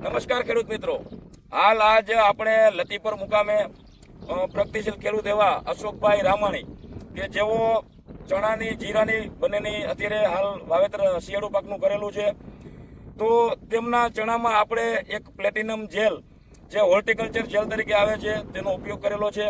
નમસ્કાર ખેડૂત મિત્રો. હાલ આજ આપણે લતીપર મુકામે પ્રગતિશીલ ખેડૂત એવા અશોકભાઈ રામાણી કે જેઓ ચણાની, જીરાની બંનેની અત્યારે હાલ વાવેતર શિયાળુ પાકનું કરેલું છે. તો તેમના ચણામાં આપણે એક પ્લેટિનમ જેલ, જે હોર્ટિકલ્ચર જેલ તરીકે આવે છે, તેનો ઉપયોગ કરેલો છે.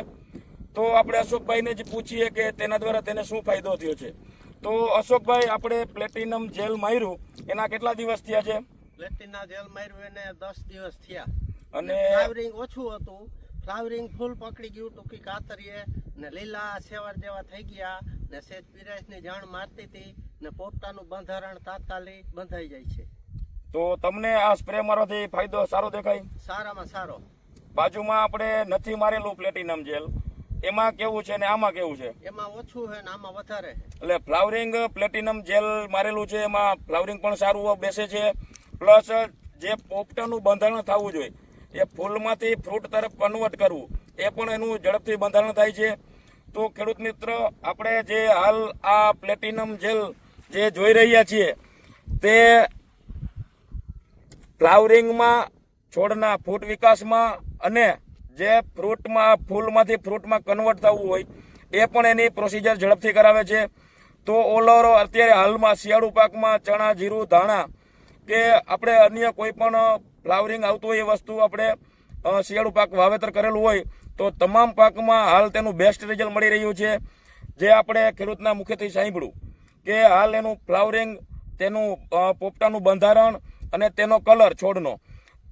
તો આપણે અશોકભાઈને જ પૂછીએ કે તેના દ્વારા તેને શું ફાયદો થયો છે. તો અશોકભાઈ, આપણે પ્લેટિનમ જેલ માર્યું. એના કેટલા દિવસ થયા છે? પ્લેટિના જેલ માર્યું એને દસ દિવસ થયા. અને ફ્લાવરિંગ ઓછું હતું. ફ્લાવરિંગ ફૂલ પકડી ગયું ટૂંકી કાતરીએ ને લીલા સેવર જેવા થઈ ગયા ને સેજ પિરાસની જાણ મારતી હતી ને પોપટાનું બંધારણ તાત્કાલિક બંધાઈ જાય છે. તો તમને આ સ્પ્રે મારવાથી ફાયદો સારો દેખાય? સારામાં સારો. બાજુમાં આપણે નથી મારેલું પ્લેટિનમ જેલ. એમાં કેવું છે ને આમાં કેવું છે? એમાં ઓછું છે ને આમાં વધારે એટલે ફ્લાવરિંગ પ્લેટિનમ જેલ મારેલું છે એમાં ફ્લાવરિંગ પણ સારું બેસે છે. પ્લસ જે પોપટાનું બંધારણ થવું જોઈએ, એ ફૂલમાંથી ફ્રૂટ તરફ કન્વર્ટ કરવું, એ પણ એનું ઝડપથી બંધારણ થાય છે. તો ખેડૂત મિત્ર, આપણે જે હાલ આ પ્લેટિનમ જેલ જે જોઈ રહ્યા છીએ, તે ફ્લાવરિંગમાં, છોડના ફૂટ વિકાસમાં અને જે ફ્રૂટમાં, ફૂલમાંથી ફ્રૂટમાં કન્વર્ટ થવું હોય, એ પણ એની પ્રોસિજર ઝડપથી કરાવે છે. તો ઓલ ઓવર અત્યારે હાલમાં શિયાળુ પાકમાં ચણા, જીરું, ધાણા કે આપણે અન્ય કોઈ પણ ફ્લાવરિંગ આવતું હોય એ વસ્તુ આપણે શિયાળું પાક વાવેતર કરેલું હોય, તો તમામ પાકમાં હાલ તેનું બેસ્ટ રિઝલ્ટ મળી રહ્યું છે. જે આપણે ખેડૂતના મુખ્યત્વે સાંભળ્યું કે હાલ એનું ફ્લાવરિંગ, તેનું પોપટાનું બંધારણ અને તેનો કલર છોડનો,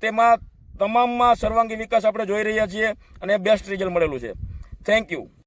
તેમાં તમામમાં સર્વાંગી વિકાસ આપણે જોઈ રહ્યા છીએ અને બેસ્ટ રિઝલ્ટ મળેલું છે. Thank you